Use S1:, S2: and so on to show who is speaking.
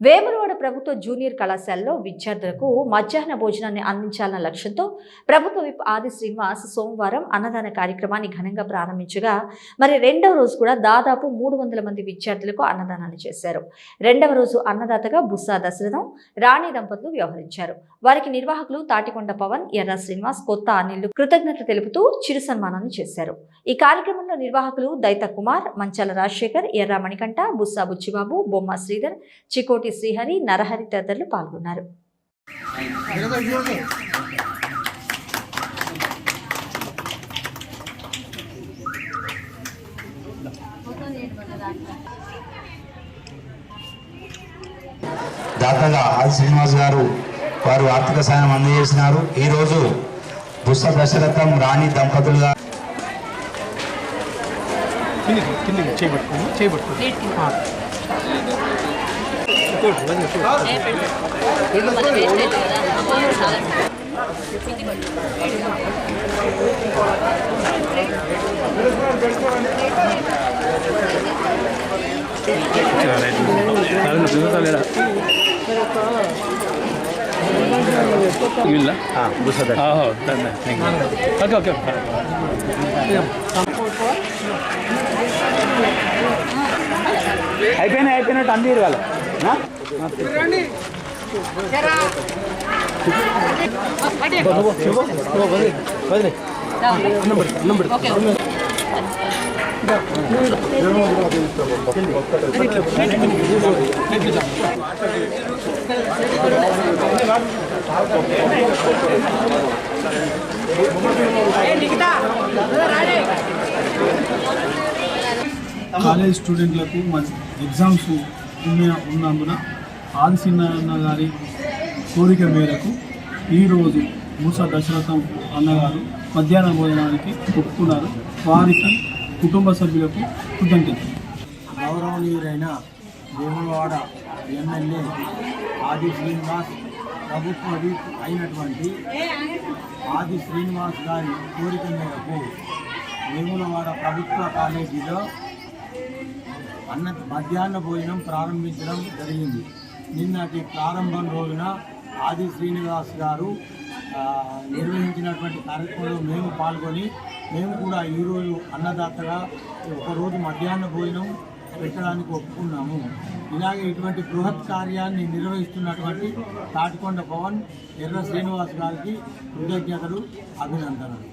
S1: వేములవాడ ప్రభుత్వ జూనియర్ కళాశాలలో విద్యార్థులకు మధ్యాహ్న భోజనాన్ని అందించాలన్న లక్ష్యంతో ప్రభుత్వ విప్ ఆది శ్రీనివాస్ సోమవారం అన్నదాన కార్యక్రమాన్ని ఘనంగా ప్రారంభించగా మరి రెండవ రోజు కూడా దాదాపు మూడు వందల మంది విద్యార్థులకు అన్నదానాన్ని చేశారు. రెండవ రోజు అన్నదాతగా బుస్సా దశరథం రాణి దంపతులు వ్యవహరించారు. వారికి నిర్వాహకులు తాటికొండ పవన్ ఎర్ర శ్రీనివాస్ కొత్త అనిల్లు కృతజ్ఞతలు తెలుపుతూ చిరు సన్మానాన్ని చేశారు. ఈ కార్యక్రమంలో నిర్వాహకులు దైత కుమార్ మంచాల రాజశేఖర్ ఎర్ర మణికంఠ బుస్సా బుచ్చిబాబు బొమ్మ శ్రీధర్ చికోటి శ్రీహరి నరహరి తదితరులు పాల్గొన్నారు.
S2: దాతగా ఆది శ్రీనివాస్ గారు వారు ఆర్థిక సాయం అందజేసినారు. ఈరోజు బుస్స దశరథం రాణి దంపతులుగా
S3: కిందికి కిందికి చేయబట్టుకుని చేయబట్టుకుని వీళ్ళ ఓకే ఓకే అయిపోయినాయి అయిపోయినట్టు అందిరు వాళ్ళు
S4: కాలేజ్ స్టూడెంట్లకు మరి ఎగ్జామ్స్ ఉన్న ఉన్నందున ఆదిశిన్న గారి కోరిక మేరకు ఈరోజు మూస దశరథం అన్నగారు మధ్యాహ్న భోజనానికి ఒప్పుకున్నారు. వారికి కుటుంబ సభ్యులకు కృతజ్ఞతలు.
S5: గౌరవనీయులైన వేములవాడ ఎమ్మెల్యే ఆది శ్రీనివాస్ ప్రభుత్వ అయినటువంటి ఆది శ్రీనివాస్ గారి కోరిక మేరకు వేములవాడ ప్రభుత్వ కాలేజీలో అన్న మధ్యాహ్న భోజనం ప్రారంభించడం జరిగింది. నిన్నటి ప్రారంభం రోజున ఆది శ్రీనివాస్ గారు నిర్వహించినటువంటి కార్యక్రమంలో మేము పాల్గొని మేము కూడా ఈరోజు అన్నదాతగా ఒకరోజు మధ్యాహ్న భోజనం పెట్టడానికి ఒప్పుకున్నాము. ఇలాగే ఇటువంటి బృహత్ కార్యాన్ని నిర్వహిస్తున్నటువంటి తాటికొండ పవన్ ఎర్ర శ్రీనివాస్ గారికి కృతజ్ఞతలు అభినందనలు.